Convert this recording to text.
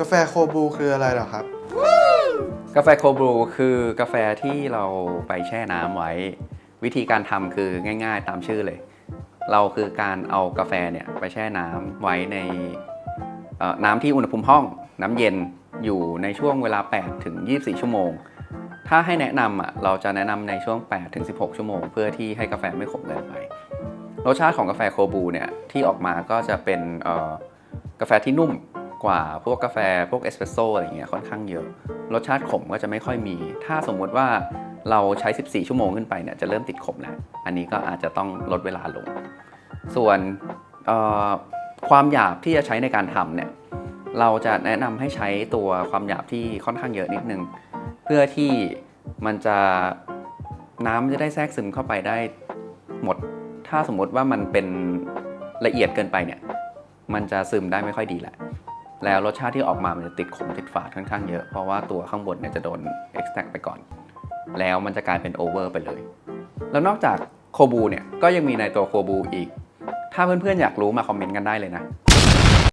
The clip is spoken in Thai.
กาแฟโคบูคืออะไรเหรอครับ กาแฟโคบรูคือกาแฟที่เราไปแช่น้ำไว้ วิธีการทำคือง่ายๆตามชื่อเลย เราคือการเอากาแฟเนี่ยไปแช่น้ำไว้ในเอ่อน้ำที่อุณหภูมิห้อง น้ำเย็นอยู่ในช่วงเวลา 8 ถึง 24 ชั่วโมง ถ้าให้แนะนำอะเราจะแนะนำในช่วง 8 ถึง 16 ชั่วโมง เพื่อที่ให้กาแฟไม่ขมเกินไป รสชาติของกาแฟโคบูเนี่ยที่ออกมาก็จะเป็นเอ่อกาแฟที่นุ่ม กว่าพวกกาแฟพวกเอสเปรสโซ่อะไรเงี้ยค่อนข้างเยอะ รสชาติขมก็จะไม่ค่อยมี ถ้าสมมุติว่าเราใช้ 14 ชั่วโมงขึ้นไปเนี่ยจะเริ่มติดขมแล้ว อันนี้ก็อาจจะต้องลดเวลาลง ส่วนความหยาบที่จะใช้ในการทำเนี่ยเราจะแนะนำให้ใช้ตัวความหยาบที่ค่อนข้างเยอะนิดนึง เพื่อที่มันจะน้ำจะได้แทรกซึมเข้าไปได้หมด ถ้าสมมติว่ามันเป็นละเอียดเกินไปเนี่ยมันจะซึมได้ไม่ค่อยดีแหละ แล้วรสชาติที่ออกมามันจะติดขมติดฝาดค่อนข้างเยอะ เพราะว่าตัวข้างบนเนี่ยจะโดน extract ไปก่อน แล้วมันจะกลายเป็น over ไปเลย แล้วนอกจากโคบูเนี่ยก็ยังมีในตัวโคบูอีก ถ้าเพื่อนๆอยากรู้มาคอมเมนต์กันได้เลยนะ